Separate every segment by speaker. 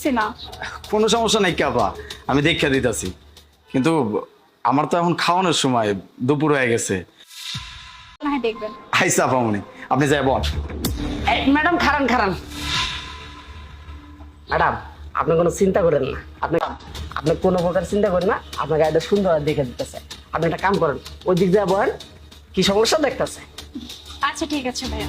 Speaker 1: বুঝতেছি না।
Speaker 2: কোনো সমস্যা নাই কাপা আমি দেখা দিতেছি। কিন্তু আমার তো এখন খাওয়ানোর সময় দুপুর হয়ে গেছে।
Speaker 1: না দেখবেন।
Speaker 2: আইসা পামনি আপনি যাই বল
Speaker 3: ম্যাডাম খারান খারান ম্যাডাম আপনি কোনো চিন্তা করেন না। আপনি আপনি কোনো প্রকার চিন্তা করেন না। আপনার গাড়িটা সুন্দর দেখে দিতেছে। আপনি একটা কাম করেন ওই দিক দিয়ে বলেন কি সমস্যা দেখতেছে?
Speaker 1: আচ্ছা ঠিক আছে ভাইয়া।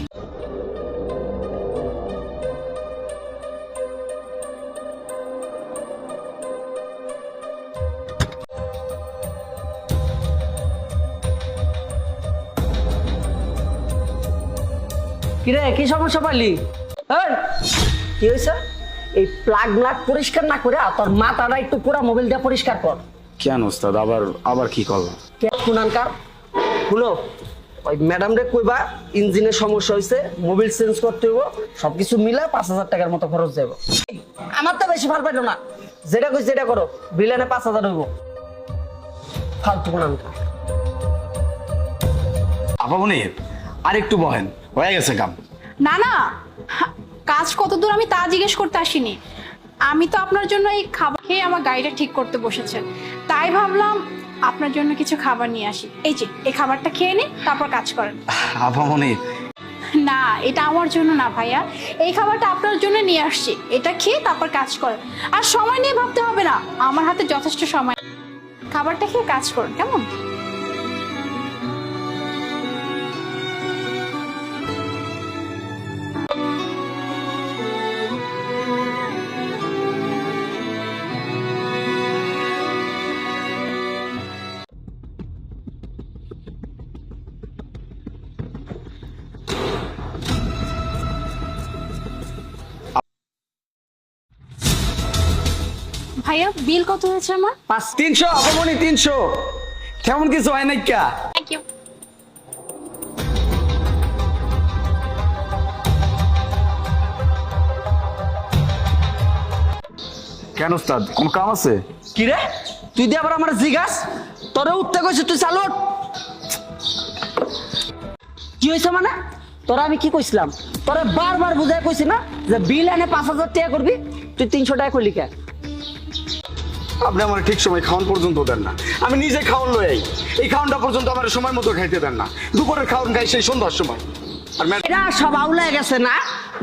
Speaker 3: কিরে কি সমস্যা পাইলি? কি হয়েছে এই প্লাগ ব্লাগ পরিষ্কার না করে তোর মাথাটা একটু পুরা মোবাইল দিয়ে পরিষ্কার কর।
Speaker 2: কেন ওস্তাদ? আবার আবার কি করলাম?
Speaker 3: কে খুনানকার খুলো ওই ম্যাডাম রে কইবা ইঞ্জিনের সমস্যা হয়েছে মোবিল চেঞ্জ করতে হইব সবকিছু মিলা পাঁচ হাজার টাকার মতো খরচ যাব আমার তো বেশি ভালো পাইলো না। যেটা কই যেটা করো বিলানে পাঁচ হাজার হইব। ফালতু খুনানকার
Speaker 2: আপামনি আর একটু বহেন। হয়ে গেছে কাম।
Speaker 1: না না কাজ কত দূর আমি তা জিজ্ঞেস করতে আসিনি। আমি তো আপনার জন্য এই খাবার খেয়ে আমার গাড়িটা ঠিক করতে বসেছেন। তাই ভাবলাম আপনার জন্য কিছু খাবার নিয়ে আসি। এই যে এই খাবারটা খেয়ে নিন তারপর কাজ করেন।
Speaker 2: আপামনি।
Speaker 1: না এটা আমার জন্য না ভাইয়া। এই খাবারটা আপনার জন্য নিয়ে আসছি। এটা খেয়ে তারপর কাজ করেন। আর সময় নিয়ে ভাবতে হবে না। আমার হাতে যথেষ্ট সময়। খাবারটা খেয়ে কাজ করুন কেমন? ভাইয়া বিল কত হয়েছে আমার?
Speaker 3: পাঁচ
Speaker 2: তিনশো তিনশো। কেমন কিছু হয় নাই
Speaker 1: থ্যাংক ইউ
Speaker 2: কেন ওস্তাদ কোন কাম আছে?
Speaker 3: কি রে? তুই দিয়ে আবার আমার জিগাস। তোরে উঠতে কইছিস তুই চালু উঠ। কি হয়েছে মানে? তোরা আমি কি কইছিলাম? তোরা বারবার বুঝাই কইছি না যে বিল এনে পাঁচ হাজার টাকা করবি তুই তিনশো টাকা করলি কে?
Speaker 2: আপনি আমার ঠিক সময় খাওয়ান পর্যন্ত দেন না। আমি নিজে খাওয়ান লই এই খাওয়ানটা পর্যন্ত আমার সময় মতো খাইতে দেন না। দুপুরের খাওয়ান খাই সেই সন্ধ্যার সময়। আর ম্যাডাম
Speaker 3: এরা সব আউলা গেছে না?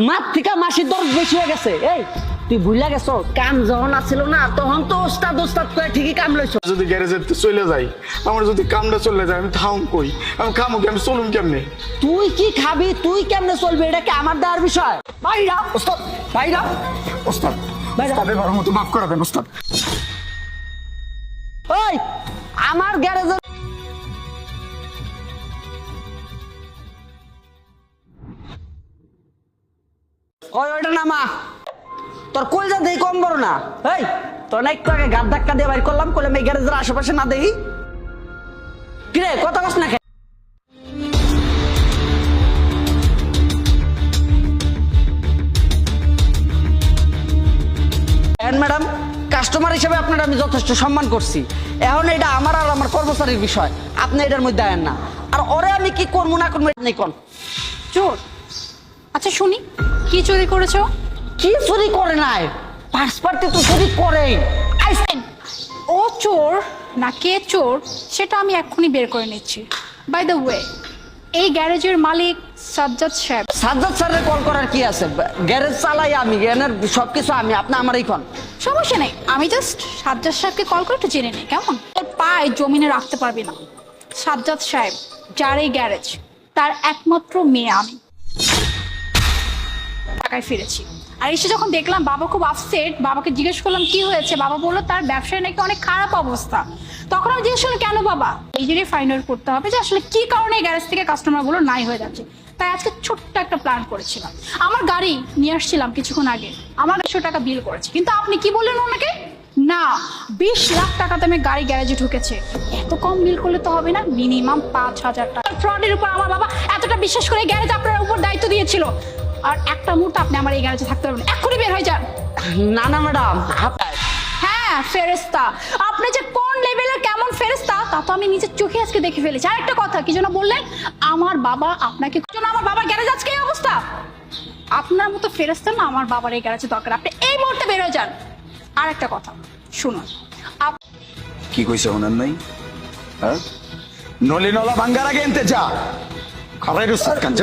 Speaker 3: মাত থেকে মাসির বেশি হয়ে গেছে। এই তুই ভুলে গেছো? কাম যখন আছিল না তখন তো ওস্তাদ ওস্তাদ করে ঠিকই কাম লইছ।
Speaker 2: যদি গ্যারেজে চলে যাই আমার যদি কামটা চলে যায় আমি থাম কই? আমি খামো আমি চলুন কেমনে?
Speaker 3: তুই কি খাবি? তুই কেমনে চলবি? এটা কি আমার দেওয়ার বিষয়? বাইরা ওস্তাদ বাইরা
Speaker 2: ওস্তাদ
Speaker 3: বাইরে।
Speaker 2: এবার মতো মাফ করে দেন ওস্তাদ।
Speaker 3: ওই, আমার গ্যারেজে ওই, ওইটা নামা তোর কই যা দেই কম বড় না। এই, তোর না একটু আগে গাদ ধাক্কা দিয়ে বাইর করলাম, কইলাম এই গ্যারেজের আশেপাশে না দেই। কিরে, কথা কস না হিসেবে আপনার আমি যথেষ্ট সম্মান করছি। এখন এটা আমার আর আমার কর্মচারীর বিষয়। আপনি এটার মধ্যে আয়েন না। আর ওরে আমি কি করব না করব এটা নেই কোন?
Speaker 1: চোর। আচ্ছা শুনি। কি চুরি করেছ?
Speaker 3: কি চুরি করে নাই? পার্স পার্টি তো চুরি করেই।
Speaker 1: আইসক্রিম ও চোর না কে চোর সেটা আমি এক্ষুনি বের করে নিচ্ছি। বাই দ্য ওয়ে এই গ্যারেজের মালিক সাজ্জাদ সাহেব।
Speaker 3: সাজ্জাদ স্যারের কল করার কি আছে? গ্যারেজ চালাই আমি গ্যানের সবকিছু আমি। আপনি আমারই কোন?
Speaker 1: সমস্যা নেই। আমি জাস্ট সাজ্জাদ সাহেবকে কল করে একটু জেনে নিই, কেমন? তোর পায়ে জমিনে রাখতে পারবি না। সাজ্জাদ সাহেব, যার এই গ্যারেজ তার একমাত্র মেয়ে আমি। টাকায় ফিরেছি। আর এসে যখন দেখলাম বাবা খুব আপসেট বাবাকে জিজ্ঞেস করলাম, কি হয়েছে? বাবা বলল, তার ব্যবসায় নাকি অনেক খারাপ অবস্থা। তখন আমি জিজ্ঞেস করলাম কেন বাবা? এই জন্যই ফাইন্ড আউট করতে হবে যে আসলে কি কারণে এই গ্যারেজ থেকে কাস্টমারগুলো নাই হয়ে যাচ্ছে। তাই আজকে ছোট্ট একটা প্ল্যান করেছিলাম। আমার গাড়ি নিয়ে আসছিলাম কিছুক্ষণ আগে। আমার একশো টাকা বিল করেছে। কিন্তু আপনি কি বললেন ওনাকে? না বিশ লাখ টাকাতে আমি গাড়ি গ্যারেজে ঢুকেছে। এত কম বিল করলে তো হবে না? মিনিমাম পাঁচ হাজার টাকা। ফ্রডের উপর আমার বাবা এতটা বিশ্বাস করে গ্যারেজ আপনার উপর দায়িত্ব দিয়েছিল। আর একটা মুহূর্ত আপনি আমার এই গ্যারেজে থাকতে পারবেন এক্ষুনি বের হয়ে যান।
Speaker 3: না না ম্যাডাম
Speaker 1: হ্যাঁ ফেরেস্তা আপনি যে লেভেলের কেমন ফেরেস্তা তা তো আমি নিজের চোখে আজকে দেখে ফেলেছি। আর একটা কথা, কি যেন বললেন? আমার বাবা আপনাকে আমার বাবার গ্যারেজ আজকে এই অবস্থা? আপনার মতো ফেরেস্তা না আমার বাবার এই গ্যারেজে দরকার। আপনি এই মুহূর্তে মুহূর্তে বের হয়ে যান। আর একটা কথা, শুনুন।
Speaker 2: কি কইছে শোনেন নাই হ্যাঁ? নলি নলা ভাঙ্গার আগে এনতে যা। খারাই রুস্তাদ কাঞ্চ